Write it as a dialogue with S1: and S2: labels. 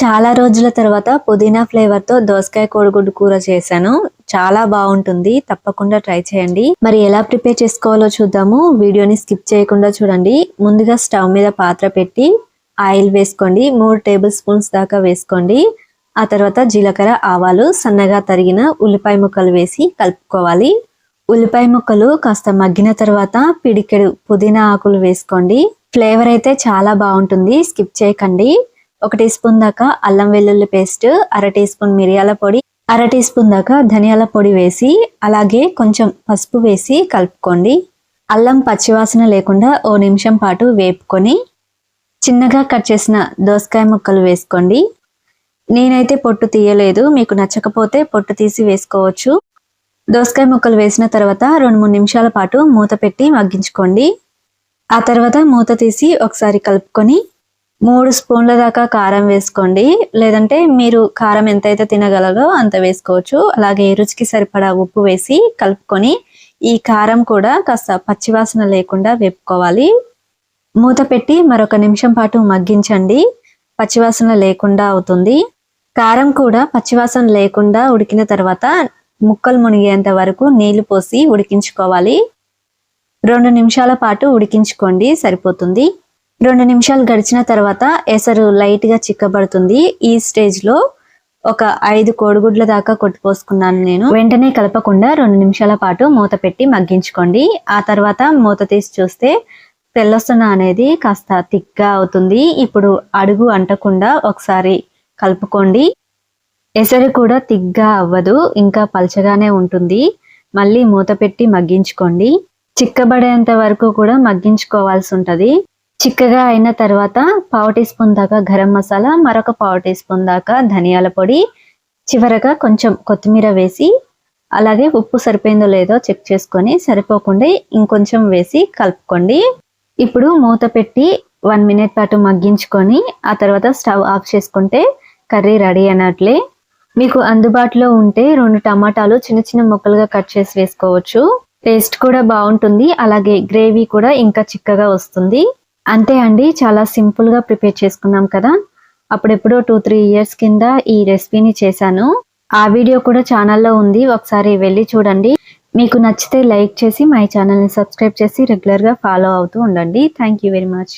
S1: చాలా రోజుల తర్వాత పుదీనా ఫ్లేవర్తో దోసకాయ కోడిగుడ్డు కూర చేశాను. చాలా బాగుంటుంది. తప్పకుండా ట్రై చేయండి. మరి ఎలా ప్రిపేర్ చేసుకోవాలో చూద్దాము. వీడియోని స్కిప్ చేయకుండా చూడండి. ముందుగా స్టవ్ మీద పాత్ర పెట్టి ఆయిల్ వేసుకోండి. మూడు టేబుల్ స్పూన్స్ దాకా వేసుకోండి. ఆ తర్వాత జీలకర్ర ఆవాలు సన్నగా తరిగిన ఉల్లిపాయ ముక్కలు వేసి కలుపుకోవాలి. ఉల్లిపాయ ముక్కలు కాస్త మగ్గిన తర్వాత పిడికెడు పుదీనా ఆకులు వేసుకోండి. ఫ్లేవర్ అయితే చాలా బాగుంటుంది. స్కిప్ చేయకండి. ఒక టీ స్పూన్ దాకా అల్లం వెల్లుల్లి పేస్ట్ అర టీ స్పూన్ మిరియాల పొడి అర టీ స్పూన్ దాకా ధనియాల పొడి వేసి అలాగే కొంచెం పసుపు వేసి కలుపుకోండి. అల్లం పచ్చివాసన లేకుండా ఓ నిమిషం పాటు వేపుకొని చిన్నగా కట్ చేసిన దోసకాయ ముక్కలు వేసుకోండి. నేనైతే పొట్టు తీయలేదు మీకు నచ్చకపోతే పొట్టు తీసి వేసుకోవచ్చు. దోసకాయ ముక్కలు వేసిన తర్వాత రెండు మూడు నిమిషాల పాటు మూత పెట్టి మగ్గించుకోండి. ఆ తర్వాత మూత తీసి ఒకసారి కలుపుకొని మూడు స్పూన్ల దాకా కారం వేసుకోండి. లేదంటే మీరు కారం ఎంతైతే తినగలరో అంత వేసుకోవచ్చు. అలాగే రుచికి సరిపడా ఉప్పు వేసి కలుపుకొని ఈ కారం కూడా కాస్త పచ్చివాసన లేకుండా వేపుకోవాలి. మూత పెట్టి మరొక నిమిషం పాటు మగ్గించండి. పచ్చివాసన లేకుండా అవుతుంది. కారం కూడా పచ్చివాసన లేకుండా ఉడికిన తర్వాత ముక్కలు మునిగేంత వరకు నీళ్ళు పోసి ఉడికించుకోవాలి. రెండు నిమిషాల పాటు ఉడికించుకోండి. సరిపోతుంది. రెండు నిమిషాలు గడిచిన తర్వాత ఎసరు లైట్గా చిక్కబడుతుంది. ఈ స్టేజ్లో ఒక ఐదు కోడిగుడ్ల దాకా కొట్టిపోసుకున్నాను నేను. వెంటనే కలపకుండా రెండు నిమిషాల పాటు మూత పెట్టి మగ్గించుకోండి. ఆ తర్వాత మూత తీసి చూస్తే తెల్లసొన అనేది కాస్త థిక్గా అవుతుంది. ఇప్పుడు అడుగు అంటకుండా ఒకసారి కలుపుకోండి. ఎసరు కూడా తిగ్గా అవ్వదు ఇంకా పల్చగానే ఉంటుంది. మళ్ళీ మూత పెట్టి మగ్గించుకోండి. చిక్కబడేంత వరకు కూడా మగ్గించుకోవాల్సి ఉంటుంది. చిక్కగా అయిన తర్వాత పావు టీ స్పూన్ దాకా గరం మసాలా మరొక పావు టీ స్పూన్ దాకా ధనియాల పొడి. చివరగా కొంచెం కొత్తిమీర వేసి అలాగే ఉప్పు సరిపోయిందో లేదో చెక్ చేసుకొని సరిపోకుండా ఇంకొంచెం వేసి కలుపుకోండి. ఇప్పుడు మూత పెట్టి వన్ మినిట్ పాటు మగ్గించుకొని ఆ తర్వాత స్టవ్ ఆఫ్ చేసుకుంటే కర్రీ రెడీ అన్నట్లే మీకు అందుబాటులో ఉంటే రెండు టమాటాలు చిన్న చిన్న ముక్కలుగా కట్ చేసి వేసుకోవచ్చు. టేస్ట్ కూడా బాగుంటుంది అలాగే గ్రేవీ కూడా ఇంకా చిక్కగా వస్తుంది. అంతే అండి చాలా సింపుల్గా ప్రిపేర్ చేసుకున్నాం కదా. అప్పుడెప్పుడో టూ త్రీ ఇయర్స్ కింద ఈ రెసిపీని చేశాను. ఆ వీడియో కూడా ఛానల్లో ఉంది ఒకసారి వెళ్ళి చూడండి. మీకు నచ్చితే లైక్ చేసి మై ఛానల్ని సబ్స్క్రైబ్ చేసి రెగ్యులర్గా ఫాలో అవుతూ ఉండండి. Thank you very much.